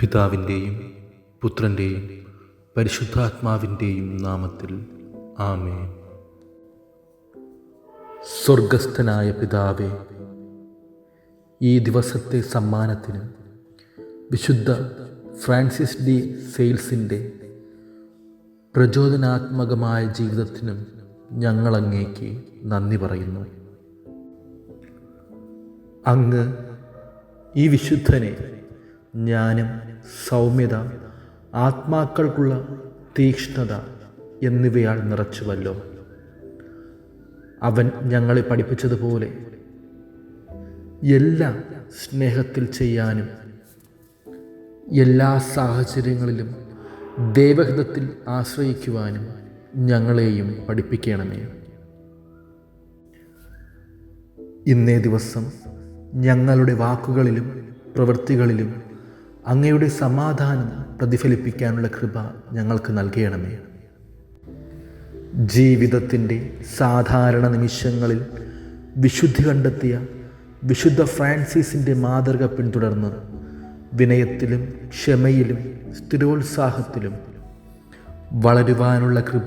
പിതാവിന്റെയും പുത്രന്റെയും പരിശുദ്ധാത്മാവിന്റെയും നാമത്തിൽ ആമേ സ്വർഗസ്ഥനായ പിതാവേ ഈ ദിവസത്തെ സമ്മാനത്തിന് വിശുദ്ധ ഫ്രാൻസിസ് ഡി സെയിൽസിന്റെ പ്രചോദനാത്മകമായ ജീവിതത്തിനും ഞങ്ങളങ്ങേക്ക് നന്ദി പറയുന്നു. അങ്ങ് ഈ വിശുദ്ധനെ ജ്ഞാനം സൗമ്യത ആത്മാക്കൾക്കുള്ള തീക്ഷ്ണത എന്നിവയാൽ നിറച്ചുവല്ലോ. അവൻ ഞങ്ങളെ പഠിപ്പിച്ചതുപോലെ എല്ലാ സ്നേഹത്തിൽ ചെയ്യാനും എല്ലാ സാഹചര്യങ്ങളിലും ദൈവഹിതത്തിൽ ആശ്രയിക്കുവാനും ഞങ്ങളെയും പഠിപ്പിക്കണമേ. ഇന്നേ ദിവസം ഞങ്ങളുടെ വാക്കുകളിലും പ്രവൃത്തികളിലും അങ്ങയുടെ സമാധാനം പ്രതിഫലിപ്പിക്കാനുള്ള കൃപ ഞങ്ങൾക്ക് നൽകണമേ. ജീവിതത്തിന്റെ സാധാരണ നിമിഷങ്ങളിൽ വിശുദ്ധി കണ്ടെത്തിയ വിശുദ്ധ ഫ്രാൻസിസിന്റെ മാതൃക പിന്തുടർന്ന് വിനയത്തിലും ക്ഷമയിലും സ്ഥിരോത്സാഹത്തിലും വളരുവാനുള്ള കൃപ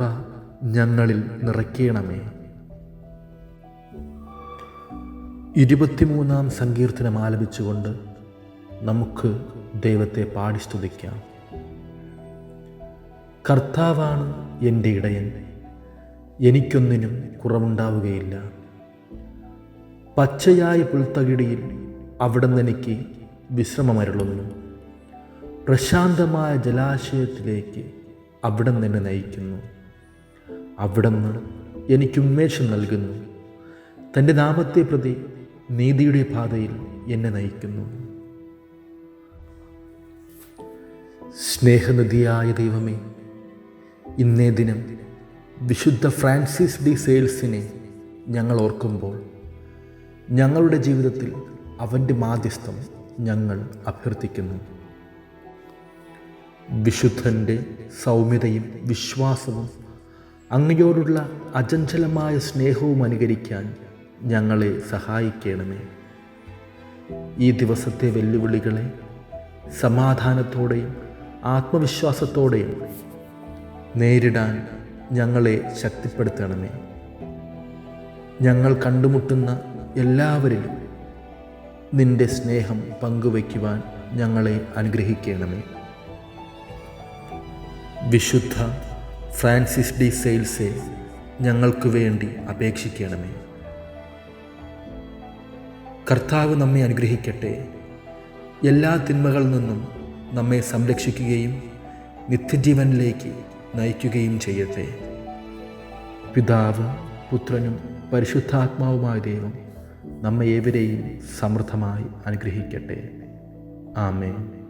ഞങ്ങളിൽ നിറയ്ക്കണമേ. ഇരുപത്തിമൂന്നാം സങ്കീർത്തനം ആലപിച്ചുകൊണ്ട് നമുക്ക് ദൈവത്തെ പാടി സ്തുതിക്കാം. കർത്താവാണ് എന്റെ ഇടയൻ. എനിക്കൊന്നിനും കുറവുണ്ടാവുകയില്ല. പച്ചയായ പുൽത്തകിടിയിൽ അവിടുന്ന് എനിക്ക് വിശ്രമമരുളുന്നു. പ്രശാന്തമായ ജലാശയത്തിലേക്ക് അവിടുന്ന് എന്നെ നയിക്കുന്നു. അവിടുന്ന് എനിക്ക് ഉന്മേഷം നൽകുന്നു. തന്റെ നാമത്തെ പ്രതി നീതിയുടെ പാതയിൽ എന്നെ നയിക്കുന്നു. സ്നേഹനിധിയായ ദൈവമേ ഇന്നേ ദിനം വിശുദ്ധ ഫ്രാൻസിസ് ഡി സെയിൽസിനെ ഞങ്ങൾ ഓർക്കുമ്പോൾ ഞങ്ങളുടെ ജീവിതത്തിൽ അവന്റെ മാധ്യസ്ഥം ഞങ്ങൾ അഭ്യർത്ഥിക്കുന്നു. വിശുദ്ധന്റെ സൗമ്യതയും വിശ്വാസവും അങ്ങയോടുള്ള അചഞ്ചലമായ സ്നേഹവും അനുകരിക്കാൻ ഞങ്ങളെ സഹായിക്കണമേ. ഈ ദിവസത്തെ വെല്ലുവിളികളെ സമാധാനത്തോടെയും ആത്മവിശ്വാസത്തോടെയും നേരിടാൻ ഞങ്ങളെ ശക്തിപ്പെടുത്തണമേ. ഞങ്ങൾ കണ്ടുമുട്ടുന്ന എല്ലാവരിലും നിന്റെ സ്നേഹം പങ്കുവയ്ക്കുവാൻ ഞങ്ങളെ അനുഗ്രഹിക്കണമേ. വിശുദ്ധ ഫ്രാൻസിസ് ഡി സെയിൽസെ ഞങ്ങൾക്ക് വേണ്ടി അപേക്ഷിക്കണമേ. കർത്താവ് നമ്മെ അനുഗ്രഹിക്കട്ടെ. എല്ലാ തിന്മകളിൽ നിന്നും നമ്മെ സംരക്ഷിക്കുകയും നിത്യജീവനിലേക്ക് നയിക്കുകയും ചെയ്യട്ടെ. പിതാവ് പുത്രനും പരിശുദ്ധാത്മാവുമായ ദൈവം നമ്മെ ഏവരെയും സമൃദ്ധമായി അനുഗ്രഹിക്കട്ടെ. ആമേൻ.